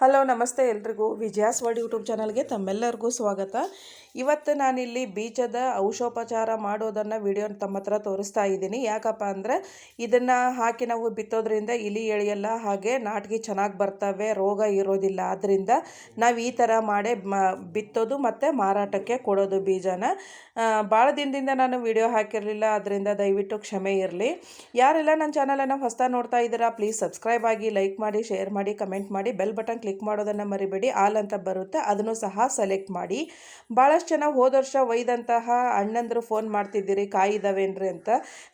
Hello, ನಮಸ್ತೆ ಎಲ್ರಿಗೂ. ವಿಜಯಾಸ್ word YouTube ಚಾನಲ್ಗೆ ತಮ್ಮೆಲ್ಲರಿಗೂ ಸ್ವಾಗತ. ಇವತ್ತು ನಾನಿಲ್ಲಿ ಬೀಜದ ಔಷೋಪಚಾರ ಮಾಡೋದನ್ನು ವಿಡಿಯೋ ತಮ್ಮ ಹತ್ರ ತೋರಿಸ್ತಾ ಇದ್ದೀನಿ. ಯಾಕಪ್ಪ ಅಂದರೆ ಇದನ್ನು ಹಾಕಿ ನಾವು ಬಿತ್ತೋದ್ರಿಂದ ಇಲಿ ಎಳೆಯಲ್ಲ ಹಾಗೆ ನಾಟಿಗೆ ಚೆನ್ನಾಗಿ ಬರ್ತವೆ, ರೋಗ ಇರೋದಿಲ್ಲ. ಆದ್ದರಿಂದ ನಾವು ಈ ಥರ ಮಾಡೇ ಬಿತ್ತೋದು ಮತ್ತು ಮಾರಾಟಕ್ಕೆ ಕೊಡೋದು ಬೀಜನ. ಭಾಳ ದಿನದಿಂದ ನಾನು ವಿಡಿಯೋ ಹಾಕಿರಲಿಲ್ಲ ಅದರಿಂದ ದಯವಿಟ್ಟು ಕ್ಷಮೆ ಇರಲಿ. ಯಾರೆಲ್ಲ ನನ್ನ ಚಾನಲನ್ನು ಹೊಸ್ತಾ ನೋಡ್ತಾ ಇದ್ದೀರಾ, ಪ್ಲೀಸ್ ಸಬ್ಸ್ಕ್ರೈಬ್ ಆಗಿ ಲೈಕ್ ಮಾಡಿ, ಶೇರ್ ಮಾಡಿ, ಕಮೆಂಟ್ ಮಾಡಿ, ಬೆಲ್ ಬಟನ್ ಕ್ಲಿಕ್ ಮಾಡೋದನ್ನು ಮರಿಬೇಡಿ ಆಲ್ ಅಂತ ಬರುತ್ತೆ, ಅದನ್ನು ಸಹ ಸೆಲೆಕ್ಟ್ ಮಾಡಿ. ಭಾಳಷ್ಟು ಜನ ಹೋದ ವರ್ಷ ಒಯ್ದಂತಹ ಅಣ್ಣಂದರು ಫೋನ್ ಮಾಡ್ತಿದ್ದೀರಿ, ಕಾಯಿ ಇದಾವೇನ್ರಿ ಅಂತ.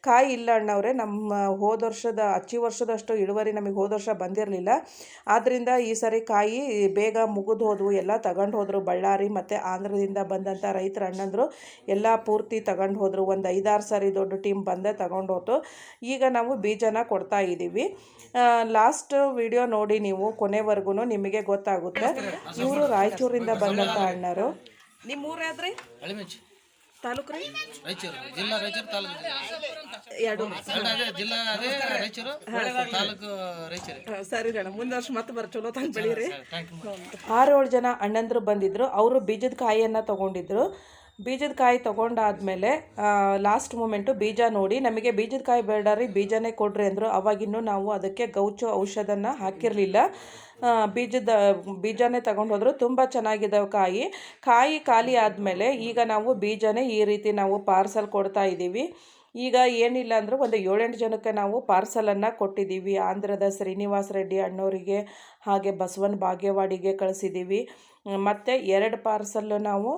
ಕಾಯಿ ಇಲ್ಲ ಅಣ್ಣವ್ರೆ, ನಮ್ಮ ಹೋದ ವರ್ಷದ, ಅಚ್ಚಿ ವರ್ಷದಷ್ಟು ಇಳುವರಿ ನಮಗೆ ಹೋದ ವರ್ಷ ಬಂದಿರಲಿಲ್ಲ. ಆದ್ದರಿಂದ ಈ ಸರಿ ಕಾಯಿ ಬೇಗ ಮುಗಿದು ಹೋದವು, ಎಲ್ಲ ತಗೊಂಡು ಹೋದರು, ಬಳ್ಳಾರಿ ಮತ್ತು ಆಂಧ್ರದಿಂದ ಬಂದಂಥ ರೈತರ ಅಣ್ಣಂದರು, ಎಲ್ಲ ಪೂರ್ತಿ ತಗೊಂಡು ಹೋದರು. ಒಂದು ಐದಾರು ಸಾರಿ ದೊಡ್ಡ ಟೀಮ್ ಬಂದೆ ತಗೊಂಡು ಹೋತು. ಈಗ ನಾವು ಬೀಜನ ಕೊಡ್ತಾ ಇದ್ದೀವಿ ಲಾಸ್ಟ್ ವಿಡಿಯೋ ನೋಡಿ ನೀವು ಕೊನೆವರೆಗೂ ನಿಮಗೆ ಗೊತ್ತಾಗುತ್ತೆ. ಇವರು ರಾಯಚೂರಿಂದ ಬಂದಂಥ ಅಣ್ಣರು. ನಿಮ್ಮ ಊರಾದ್ರಿ ತಾಲೂಕು ರೀ? ರಾಯಚೂರು. ಜಿಲ್ಲಾ ರಾಯಚೂರು ತಾಲೂಕು ಎರಡು. ಎರಡು ಅದೇ ಜಿಲ್ಲಾ ಅದೇ ರಾಯಚೂರು ತಾಲೂಕು ರಾಯಚೂರು. ಸರಿ ಅಣ್ಣ ಮುಂದೆ ವರ್ಷ ಮತ್ತೆ ಬರ ಚಲೋ ತಂಗ ಬೆಳೀರಿ. ಆರೇಳು ಜನ ಅಣ್ಣಂದ್ರು ಬಂದಿದ್ರು. ಅವರು ಬೀಜದ ಕಾಯಿಯನ್ನ ತೊಗೊಂಡಿದ್ರು. ಬೀಜದ ಕಾಯಿ ತೊಗೊಂಡಾದ್ಮೇಲೆ ಲಾಸ್ಟ್ ಮೂಮೆಂಟು ಬೀಜ ನೋಡಿ, ನಮಗೆ ಬೀಜದ ಕಾಯಿ ಬೇಡ ರೀ, ಬೀಜನೇ ಕೊಡ್ರಿ ಅಂದರು. ಅವಾಗಿನ್ನೂ ನಾವು ಅದಕ್ಕೆ ಗೌಚು ಔಷಧನ ಹಾಕಿರಲಿಲ್ಲ. ಬೀಜದ, ಬೀಜನೇ ತಗೊಂಡು ಹೋದರು. ತುಂಬ ಚೆನ್ನಾಗಿದ್ದಾವೆ ಕಾಯಿ. ಕಾಯಿ ಖಾಲಿ ಆದಮೇಲೆ ಈಗ ನಾವು ಬೀಜನೇ ಈ ರೀತಿ ನಾವು ಪಾರ್ಸಲ್ ಕೊಡ್ತಾ ಇದ್ದೀವಿ. ಈಗ ಏನಿಲ್ಲ ಅಂದರೂ ಒಂದು ಏಳೆಂಟು ಜನಕ್ಕೆ ನಾವು ಪಾರ್ಸಲನ್ನು ಕೊಟ್ಟಿದ್ದೀವಿ. ಆಂಧ್ರದ ಶ್ರೀನಿವಾಸ ರೆಡ್ಡಿ ಅಣ್ಣವರಿಗೆ ಹಾಗೆ ಬಸವನ ಭಾಗ್ಯವಾಡಿಗೆ ಕಳಿಸಿದ್ದೀವಿ. ಮತ್ತು ಎರಡು ಪಾರ್ಸಲ್ಲು ನಾವು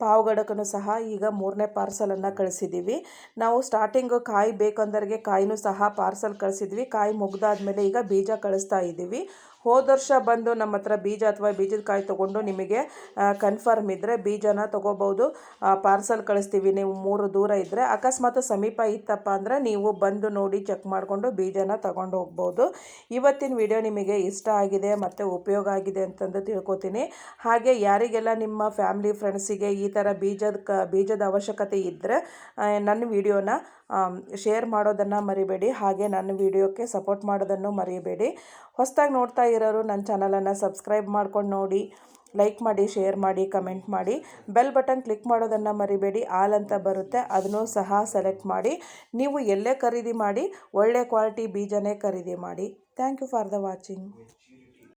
ಪಾವಗಡಕನ್ನು ಸಹ ಈಗ ಮೂರನೇ ಪಾರ್ಸಲನ್ನು ಕಳಿಸಿದ್ದೀವಿ ನಾವು ಸ್ಟಾರ್ಟಿಂಗು ಕಾಯಿ ಬೇಕಂದರಿಗೆ ಕಾಯಿನೂ ಸಹ ಪಾರ್ಸಲ್ ಕಳಿಸಿದ್ವಿ. ಕಾಯಿ ಮುಗ್ದಾದ್ಮೇಲೆ ಈಗ ಬೀಜ ಕಳಿಸ್ತಾ ಇದ್ದೀವಿ ಹೋದ ವರ್ಷ ಬಂದು ನಮ್ಮ ಹತ್ರ ಬೀಜ ಅಥವಾ ಬೀಜದ ಕಾಯಿ ತೊಗೊಂಡು ನಿಮಗೆ ಕನ್ಫರ್ಮ್ ಇದ್ದರೆ ಬೀಜನ ತೊಗೋಬೋದು ಪಾರ್ಸಲ್ ಕಳಿಸ್ತೀವಿ. ನೀವು ಮೂರು ದೂರ ಇದ್ದರೆ ಅಕಸ್ಮಾತ್ ಸಮೀಪ ಇತ್ತಪ್ಪ ಅಂದರೆ ನೀವು ಬಂದು ನೋಡಿ ಚೆಕ್ ಮಾಡಿಕೊಂಡು ಬೀಜನ ತಗೊಂಡು ಹೋಗ್ಬೋದು. ಇವತ್ತಿನ ವಿಡಿಯೋ ನಿಮಗೆ ಇಷ್ಟ ಆಗಿದೆ ಮತ್ತು ಉಪಯೋಗ ಆಗಿದೆ ಅಂತಂದು ತಿಳ್ಕೊತೀನಿ. ಹಾಗೆ ಯಾರಿಗೆಲ್ಲ ನಿಮ್ಮ ಫ್ಯಾಮಿಲಿ ಫ್ರೆಂಡ್ಸಿಗೆ ಈ ಥರ ಬೀಜದ ಕ, ಬೀಜದ ಅವಶ್ಯಕತೆ ಇದ್ದರೆ ನನ್ನ ವಿಡಿಯೋನ ಶೇರ್ ಮಾಡೋದನ್ನು ಮರಿಬೇಡಿ. ಹಾಗೆ ನನ್ನ ವಿಡಿಯೋಕ್ಕೆ ಸಪೋರ್ಟ್ ಮಾಡೋದನ್ನು ಮರಿಬೇಡಿ. ಹೊಸದಾಗಿ ನೋಡ್ತಾ ಇರೋರು ನನ್ನ ಚಾನಲನ್ನು ಸಬ್ಸ್ಕ್ರೈಬ್ ಮಾಡ್ಕೊಂಡು ನೋಡಿ ಲೈಕ್ ಮಾಡಿ ಶೇರ್ ಮಾಡಿ ಕಮೆಂಟ್ ಮಾಡಿ. ಬೆಲ್ ಬಟನ್ ಕ್ಲಿಕ್ ಮಾಡೋದನ್ನು ಮರಿಬೇಡಿ. ಆಲ್ ಅಂತ ಬರುತ್ತೆ ಅದನ್ನು ಸಹ ಸೆಲೆಕ್ಟ್ ಮಾಡಿ. ನೀವು ಎಲ್ಲೇ ಖರೀದಿ ಮಾಡಿ, ಒಳ್ಳೆ ಕ್ವಾಲಿಟಿ ಬೀಜನೇ ಖರೀದಿ ಮಾಡಿ. Thank you for the watching